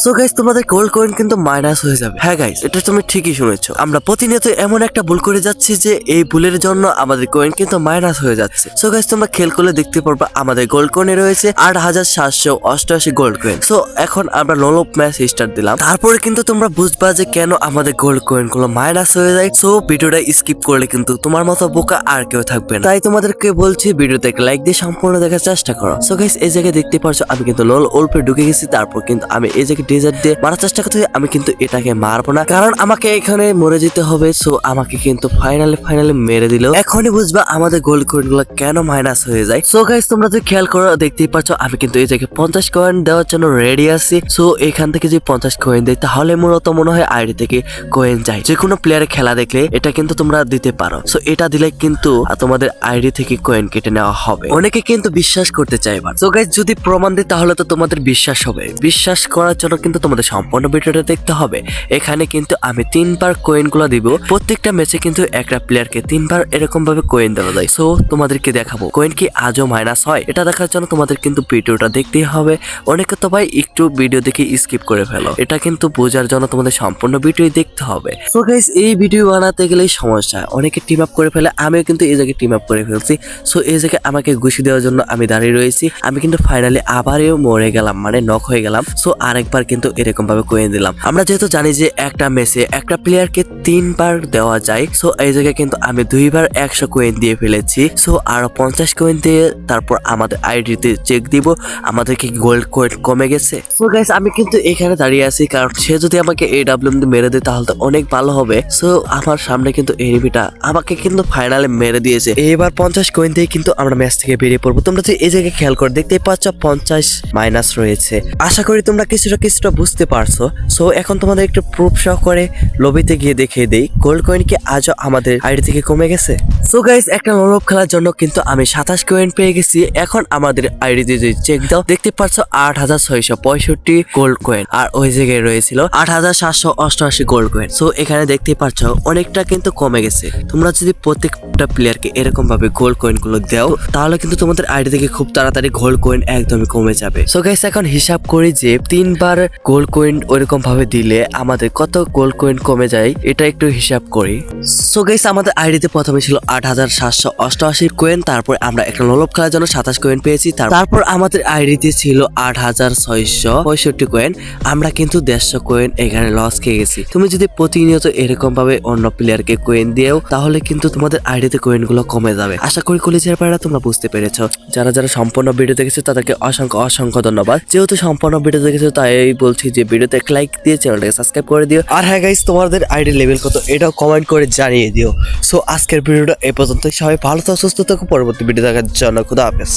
So guys তোমাদের coin কিন্তু minus হয়ে যাবে। হ্যাঁ গাইস এটা তুমি ঠিকই শুনেছো। আমরা প্রতিনিয়ত এমন একটা ভুল করে যাচ্ছি যে এই ভুলের জন্য আমাদের কয়েন কিন্তু মাইনাস হয়ে যাচ্ছে। সো গাইস তোমরা খেল করলে দেখতে পারবা, আমাদের গোল্ড কয়েনে রয়েছে আট হাজার সাতশো অষ্টআশি গোল্ড কয়েন সো এখন আমরা ললপ ম্যাচ স্টার্ট দিলাম। তারপরে কিন্তু তোমরা বুঝবা যে কেন আমাদের গোল্ড কয়েনগুলো মাইনাস হয়ে যায়। সো ভিডিওটা স্কিপ করলে কিন্তু তোমার মতো বোকা আর কেউ থাকবে না। তাই তোমাদেরকে বলছি, ভিডিওতে লাইক দিয়ে সম্পূর্ণ দেখার চেষ্টা করো। সো গাইস এই জায়গায় দেখতে পারছ, আমি কিন্তু লল অল্পে ঢুকে গেছি, তারপর কিন্তু আমি এই জায়গায় ডেজার্ট দিয়ে মারার চেষ্টা করতে আমি কিন্তু এটাকে মারবো না। কারণ আমাকে এখানে মরে যেতে হবে সো আমাকে কিন্তু ফাইনালি ফাইনালি মেরে দিল। এখনই বুঝবা আমাদের গোল্ড কয়েনগুলো কেন মাইনাস হয়ে যায়। সো গাইস তোমরা যদি খেয়াল করো, দেখতেই পাচ্ছ, আমি কিন্তু এই জায়গায় পঞ্চাশ কয়েন দেওয়ার জন্য রেডি আছি। সো এখান থেকে যদি পঞ্চাশ কয়েন দেয় তাহলে মূলত মনে হয় আইডি থেকে কয়েন যায়। যে কোনো প্লেয়ারের খেলা দেখলে এটা কিন্তু তোমরা দিতে পারো। সো এটা দিলে কিন্তু তোমাদের আইডি থেকে কয়েন কেটে নেওয়া হবে। অনেকে কিন্তু বিশ্বাস করতে চাইবা সো গাইস যদি প্রমাণ দিই, তাহলে তো তোমাদের বিশ্বাস হবে। বিশ্বাস করার জন্য কিন্তু তোমাদের সম্পূর্ণ ভিডিওটা দেখতে হবে। এখানে কিন্তু আমি তিনবার কয়েনগুলো দিব। প্রত্যেকটা ম্যাচে কিন্তু একটা প্লেয়ারকে তিনবার এরকম ভাবে কয়েন দেওয়া যায়। সো তোমাদেরকে দেখাবো কয়েন কি আজও মাইনাস হয়? এটা দেখার জন্য তোমাদের কিন্তু ভিডিওটা দেখতেই হবে। অনেকে তো ভাই একটু ভিডিও দেখে স্কিপ করে ফেলো। এটা কিন্তু বোঝার জন্য তোমাদের সম্পূর্ণ ভিডিও দেখতে হবে। সো গাইস এই ভিডিও বানাতে গেলেই সমস্যা। অনেকে টিম আপ করে ফেলে, আমিও কিন্তু এই জায়গায় টিম আপ করে ফেলছি। সো এই জায়গায় আমাকে ঘুষি দেওয়ার জন্য আমি দাঁড়িয়ে রয়েছি। আমি কিন্তু ফাইনালি আবারও মরে গেলাম মানে নক হয়ে গেলাম। সো আরেকবার কিন্তু এরকম ভাবে কয়েন দিলাম। আমরা যেহেতু জানি যে একটা মেসে একটা প্লেয়ারকে তিনবার দেওয়া যায়। সো এই জায়গায় কিন্তু আমি দুইবার একশো কয়েন দিয়ে ফেলেছি। সো আরও পঞ্চাশ কয়েন দিয়ে তারপর আমাদের আইডিতে চেক দিব। আমাদের কি গোল্ড কয়েন কমে গেছে? সো গাইস আমি কিন্তু এখানে দাঁড়িয়ে আছি কারণ সে যদি আমাকে এই ডাব্লিউ মেরে দেয়, তাহলে তো অনেক ভালো হবে। সো আমার সামনে কিন্তু এনিমিটা আমাকে কিন্তু ফাইনালে মেরে দিয়েছে। এবার পঞ্চাশ কয়েন দিয়ে কিন্তু আমরা ম্যাচ থেকে বেরিয়ে পড়ব। তোমরা যে এই জায়গায় খেয়াল করে, দেখতেই পাচ্ছ পঞ্চাশ মাইনাস রয়েছে। আশা করি তোমরা কিছুটা কিছুটা বুঝতে পারছ। সো এখন তোমাদের একটু প্রুফ সহ করে লবিতে গিয়ে দেখিয়ে দেই গোল্ড কয়েন কি আজও আমাদের আইডি থেকে কমে গেছে? সো গাইস একটা লোলভ খেলার জন্য কিন্তু আমি সাতাশ কয়েন পেয়ে গেছি। এখন আমাদের আইডি দিয়ে যদি চেক দাও, দেখতে পাচ্ছ আট হাজার ছয়শো পঁয়ষট্টি গোল্ড কয়েন আর ওই জায়গায় রয়েছিল আট হাজার সাতশো অষ্টআশি গোল্ড কয়েন সো এখানে দেখতে পাচ্ছ অনেকটা কিন্তু কমে গেছে। তোমরা যদি প্রত্যেকটা প্লেয়ারকে এরকম ভাবে গোল্ড কয়েনগুলো দাও, তাহলে কিন্তু তোমাদের আইডি থেকে খুব তাড়াতাড়ি গোল্ড কয়েন একদমই কমে যাবে। সো গাইস এখন হিসাব করি যে তিনবার গোল্ড কয়েন ওইরকম ভাবে দিলে আমাদের কত গোল্ড কয়েন কমে যায়, এটা একটু হিসাব করি। সো গাইস আমাদের আইডিতে প্রথমে ছিল আট হাজার সাতশো অষ্টআশি কয়েন, তারপর আমরা একটা লোলপ খেলার জন্য সাতাশ কয়েন পেয়েছি তারপর আমাদের আইডিতে ছিল আট হাজার ছয়শো পঁয়ষট্টি কয়েন, আমরা কিন্তু দেড়শো কয়েন এখানে লস খেয়ে গেছি। তুমি যদি প্রতিনিয়ত এরকম ভাবে অন্য প্লেয়ারকে কয়েন দিও তাহলে কিন্তু তোমাদের আইডিতে কয়েনগুলো কমে যাবে। আশা করি কলেজের পাড়া তোমরা বুঝতে পেরেছ। যারা যারা সম্পূর্ণ ভিডিও দেখেছ, তাদেরকে অসংখ্য অসংখ্য ধন্যবাদ। যেহেতু সম্পূর্ণ ভিডিও দেখেছ, তাই বলছি যে ভিডিওতে লাইক দিয়ে চ্যানেলটাকে সাবস্ক্রাইব করে দিও। আর হ্যাঁ গাইস তোমাদের আইডি লেভেল কত, এটাও কমেন্ট করে জানিয়ে দিও। সো আজকের ভিডিওটা এ পর্যন্ত সবাই ভালো থাকো, সুস্থ থাকো। পরবর্তী ভিডিও দেখার জন্য খুদা হাফেজ।